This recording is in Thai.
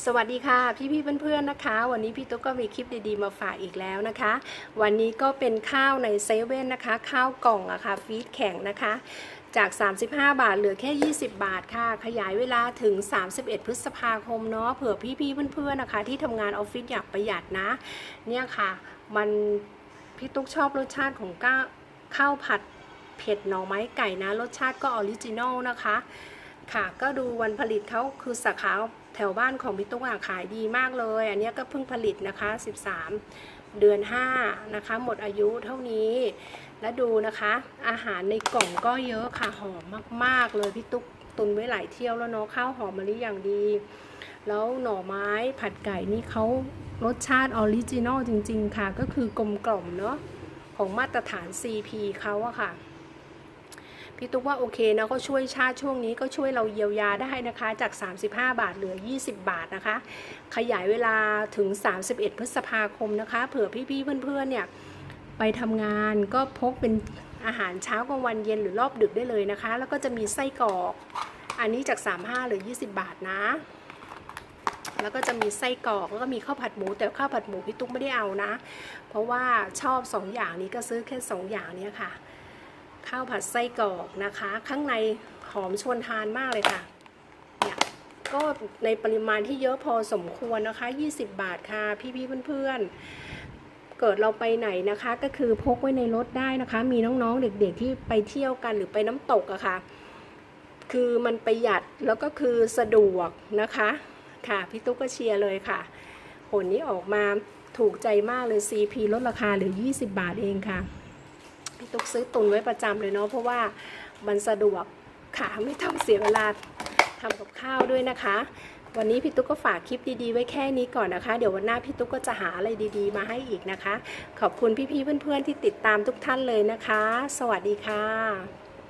สวัสดีค่ะ พี่ๆเพื่อนๆนะคะ วันนี้พี่ตุ๊กก็มีคลิปดีๆมาฝากอีกแล้วนะคะ วันนี้ก็เป็นข้าวในเซเว่นนะคะ ข้าวกล่องอะค่ะฟีดแข็งนะคะ จาก 35 บาทเหลือแค่ 20 บาทค่ะ ขยายเวลาถึง 31 พฤษภาคมเนาะเผื่อพี่ๆเพื่อนๆนะคะ ที่ทำงานออฟฟิศอยากประหยัดนะ เนี่ยค่ะ มันพี่ตุ๊กชอบรสชาติของก้าข้าวผัดเผ็ดหน่อไม้ไก่นะ รสชาติก็ออริจินอลนะคะ ค่ะก็ดูวันผลิตเขาคือสาขา แถวบ้านของพี่ตุ๊กอะขายดีมากเลย อันนี้ก็เพิ่งผลิตนะคะ 13 เดือน 5 นะคะ หมดอายุเท่านี้ และดูนะคะ อาหารในกล่องก็เยอะค่ะ หอมมาก ๆ เลยพี่ตุ๊กตุนไว้หลายเที่ยวแล้วเนาะข้าวหอมมะลิอย่างดี แล้วหน่อไม้ผัดไก่นี่เขารสชาติออริจินอลจริง ๆ ค่ะ ก็คือกลมกล่อมเนาะของมาตรฐาน CP เขาอะค่ะ พี่ตุ๊กว่าโอเคนะก็ช่วยชาติช่วงนี้ก็ช่วยเราเยียวยาได้นะคะจาก 35 บาทเหลือ 20 บาทนะคะ ขยายเวลาถึง 31 พฤษภาคมนะคะ เผื่อพี่ๆเพื่อนๆเนี่ยไปทำงานก็พกเป็นอาหารเช้ากลางวันเย็นหรือรอบดึกได้เลยนะคะ แล้วก็จะมีไส้กรอกอันนี้จาก 35เหรือ 20 บาทนะ แล้วก็จะมีไส้กรอกแล้วก็มีข้าวผัดหมู แต่ข้าวผัดหมูพี่ตุ๊กไม่ได้เอานะ เพราะว่าชอบ 2 อย่างนี้ก็ซื้อแค่ 2 อย่างนี้ค่ะ ข้าวผัดไส้กรอกนะคะ ข้างในหอมชวนทานมากเลยค่ะเนี่ยก็ในปริมาณที่เยอะพอสมควรนะคะ 20 บาทค่ะ พี่ๆเพื่อนๆ เกิดเราไปไหนนะคะ ก็คือพกไว้ในรถได้นะคะ มีน้องๆเด็กๆที่ไปเที่ยวกันหรือไปน้ำตกอะค่ะ คือมันประหยัดแล้วก็คือสะดวกนะคะค่ะพี่ตุ๊กก็เชียร์เลยค่ะ ผลนี้ออกมาถูกใจมากเลย CP ลดราคาเหลือ 20 บาทเองค่ะ ตุ๊กซื้อตุนไว้ประจำเลยเนาะเพราะว่ามันสะดวกค่ะไม่ต้องเสียเวลาทำกับข้าวด้วยนะคะ วันนี้พี่ตุ๊กก็ฝากคลิปดีๆ ไว้แค่นี้ก่อนนะคะ เดี๋ยววันหน้าพี่ตุ๊กก็จะหาอะไรดีๆ มาให้อีกนะคะ ขอบคุณพี่ๆเพื่อนๆที่ติดตามทุกท่านเลยนะคะ สวัสดีค่ะ